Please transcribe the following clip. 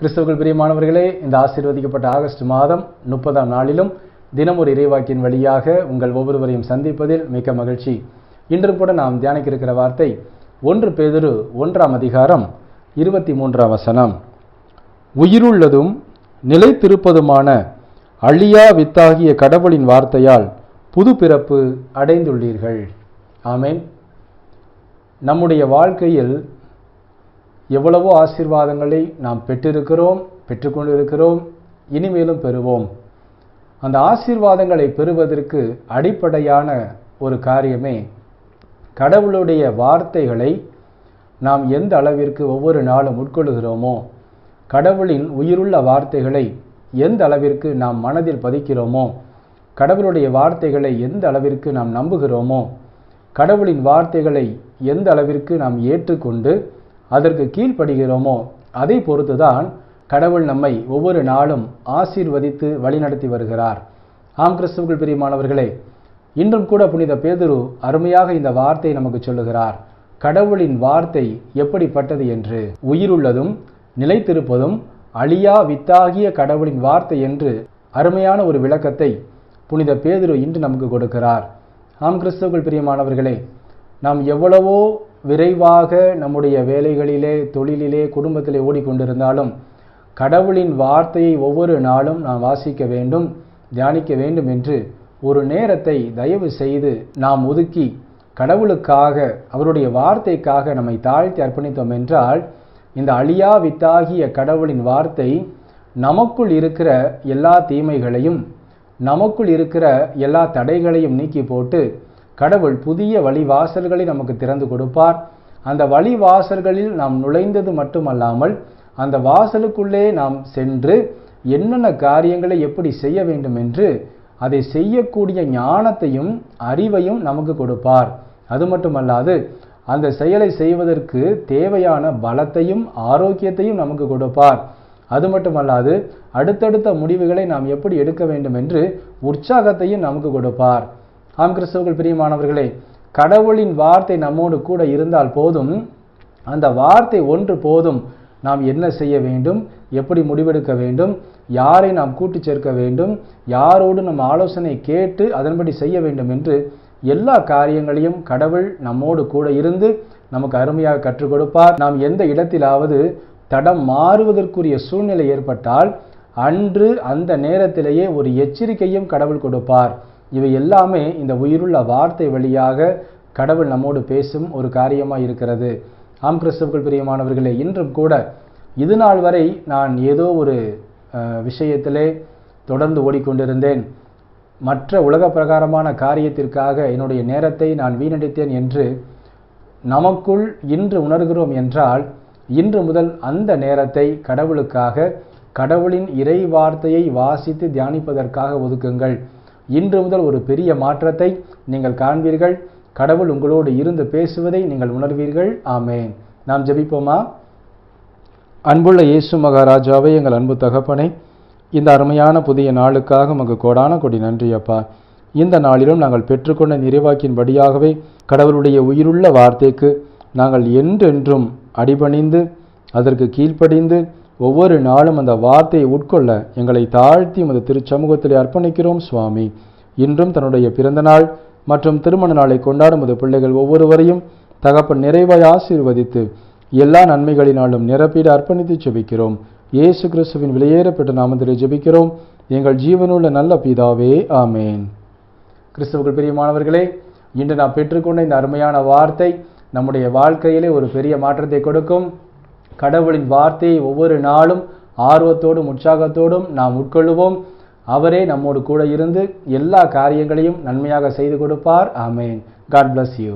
கிறிஸ்தவர்கள் பிரியமானவர்களே இந்த ஆசீர்வதிக்கப்பட்ட ஆகஸ்ட் மாதம் முப்பதாம் நாளிலும் தினம் ஒரு இறைவாக்கின் வழியாக உங்கள் ஒவ்வொருவரையும் சந்திப்பதில் மிக்க மகிழ்ச்சி. இன்று கூட நாம் தியானிக்க இருக்கிற வார்த்தை ஒன்று பேதிரு ஒன்றாம் அதிகாரம் இருபத்தி மூன்றாம் வசனம். உயிருள்ளதும் நிலைத்திருப்பதுமான அழியா வித்தாகிய கடவுளின் வார்த்தையால் புது பிறப்பு அடைந்துள்ளீர்கள். ஆமேன். நம்முடைய வாழ்க்கையில் எவ்வளவோ ஆசீர்வாதங்களை நாம் பெற்றிருக்கிறோம் பெற்றுக்கொண்டிருக்கிறோம் இனிமேலும் பெறுவோம். அந்த ஆசீர்வாதங்களை பெறுவதற்கு அடிப்படையான ஒரு காரியமே கடவுளுடைய வார்த்தைகளை நாம் எந்த அளவிற்கு ஒவ்வொரு நாளும் உட்கொள்கிறோமோ கடவுளின் உயிருள்ள வார்த்தைகளை எந்த அளவிற்கு நாம் மனதில் பதிக்கிறோமோ கடவுளுடைய வார்த்தைகளை எந்த அளவிற்கு நாம் நம்புகிறோமோ கடவுளின் வார்த்தைகளை எந்த அளவிற்கு நாம் ஏற்றுக்கொண்டு அதற்கு கீழ்ப்படுகிறோமோ அதை பொறுத்துதான் கடவுள் நம்மை ஒவ்வொரு நாளும் ஆசீர்வதித்து வழிநடத்தி வருகிறார். ஆம் கிறிஸ்துவுக்குள் பிரியமானவர்களே இன்றும் கூட புனித பேதுரு அருமையாக இந்த வார்த்தை நமக்கு சொல்லுகிறார். கடவுளின் வார்த்தை எப்படிப்பட்டது என்று? உயிருள்ளதும் நிலைத்திருப்பதும் அழியா வித்தாகிய கடவுளின் வார்த்தை என்று அருமையான ஒரு விளக்கத்தை புனித பேதுரு இன்று நமக்கு கொடுக்கிறார். ஆம் கிறிஸ்துவுக்குள் பிரியமானவர்களே நாம் எவ்வளவோ விரைவாக நம்முடைய வேலைகளிலே தொழிலிலே குடும்பத்திலே ஓடிக்கொண்டிருந்தாலும் கடவுளின் வார்த்தையை ஒவ்வொரு நாளும் நாம் வாசிக்க வேண்டும் தியானிக்க வேண்டும் என்று ஒரு நேரத்தை தயவு செய்து நாம் ஒதுக்கி கடவுளுக்காக அவருடைய வார்த்தைக்காக நம்மை தாழ்த்தி அர்ப்பணித்தோம் என்றால் இந்த அழியா வித்தாகிய கடவுளின் வார்த்தை நமக்குள் இருக்கிற எல்லா தீமைகளையும் நமக்குள் இருக்கிற எல்லா தடைகளையும் நீக்கி போட்டு கடவுள் புதிய வழிவாசல்களை நமக்கு திறந்து கொடுப்பார். அந்த வழிவாசல்களில் நாம் நுழைந்தது மட்டுமல்லாமல் அந்த வாசலுக்குள்ளே நாம் சென்று என்னென்ன காரியங்களை எப்படி செய்ய வேண்டும் என்று அதை செய்யக்கூடிய ஞானத்தையும் அறிவையும் நமக்கு கொடுப்பார். அது மட்டுமல்லாது அந்த செயலை செய்வதற்கு தேவையான பலத்தையும் ஆரோக்கியத்தையும் நமக்கு கொடுப்பார். அது மட்டுமல்லாது அடுத்தடுத்த முடிவுகளை நாம் எப்படி எடுக்க வேண்டும் என்று உற்சாகத்தையும் நமக்கு கொடுப்பார். ஆம் கிறிஸ்தவர்கள் பிரியமானவர்களே கடவுளின் வார்த்தை நம்மோடு கூட இருந்தால் போதும் அந்த வார்த்தை ஒன்று போதும் நாம் என்ன செய்ய வேண்டும் எப்படி முடிவெடுக்க வேண்டும் யாரை நாம் கூட்டி சேர்க்க வேண்டும் யாரோடு நம் ஆலோசனை கேட்டு அதன்படி செய்ய வேண்டும் என்று எல்லா காரியங்களையும் கடவுள் நம்மோடு கூட இருந்து நமக்கு அருமையாக கற்றுக் கொடுப்பார். நாம் எந்த இடத்திலாவது தடம் மாறுவதற்குரிய சூழ்நிலை ஏற்பட்டால் அன்று அந்த நேரத்திலேயே ஒரு எச்சரிக்கையும் கடவுள் கொடுப்பார். இவை எல்லாமே இந்த உயிருள்ள வார்த்தை வழியாக கடவுள் நம்மோடு பேசும் ஒரு காரியமாக இருக்கிறது. ஆம் கிறிஸ்தவர்கள் பிரியமானவர்களே இன்றும் கூட இது நாள் வரை நான் ஏதோ ஒரு விஷயத்திலே தொடர்ந்து ஓடிக்கொண்டிருந்தேன். மற்ற உலக பிரகாரமான காரியத்திற்காக என்னுடைய நேரத்தை நான் வீணடித்தேன் என்று நமக்குள் இன்று உணர்கிறோம் என்றால் இன்று முதல் அந்த நேரத்தை கடவுளுக்காக கடவுளின் இறை வார்த்தையை வாசித்து தியானிப்பதற்காக ஒதுக்குங்கள். இன்று முதல் ஒரு பெரிய மாற்றத்தை நீங்கள் காண்பீர்கள். கடவுள் உங்களோடு இருந்து பேசுவதை நீங்கள் உணர்வீர்கள். ஆமேன். நாம் ஜெபிப்போமா? அன்புள்ள இயேசு மகாராஜாவை எங்கள் அன்பு தகப்பனை இந்த அருமையான புதிய நாளுக்காக உமக்கு கோடான கொடி நன்றி அப்பா. இந்த நாளிலும் நாங்கள் பெற்றுக்கொண்ட நிறைவாக்கின்படியாகவே கடவுளுடைய உயிருள்ள வார்த்தைக்கு நாங்கள் என்றென்றும் அடிபணிந்து அதற்கு கீழ்ப்படிந்து ஒவ்வொரு நாளும் அந்த வார்த்தையை உட்கொள்ள எங்களை தாழ்த்தி உமது திருச்சமூகத்திலே அர்ப்பணிக்கிறோம் சுவாமி. இன்றும் தன்னுடைய பிறந்த நாள் மற்றும் திருமண நாளை கொண்டாடும் உமது பிள்ளைகள் ஒவ்வொருவரையும் தகப்பன் நிறைவாய் ஆசீர்வதித்து எல்லா நன்மைகளினாலும் நிரப்பிட அர்ப்பணித்து ஜெபிக்கிறோம். இயேசு கிறிஸ்துவின் வெளியேறப்பட்ட நாமத்திலே ஜெபிக்கிறோம். எங்கள் ஜீவனுள்ள நல்ல பிதாவே ஆமேன். கிறிஸ்துவுக்குள் பிரியமானவர்களே இன்று நாம் பெற்றுக்கொண்ட இந்த அருமையான வார்த்தை நம்முடைய வாழ்க்கையிலே ஒரு பெரிய மாற்றத்தை கொடுக்கும். கடவுளின் வார்த்தையை ஒவ்வொரு நாளும் ஆர்வத்தோடும் உற்சாகத்தோடும் நாம் உட்கொள்ளுவோம். அவரே நம்மோடு கூட இருந்து எல்லா காரியங்களையும் நன்மையாக செய்து கொடுப்பார். ஆமேன். God bless you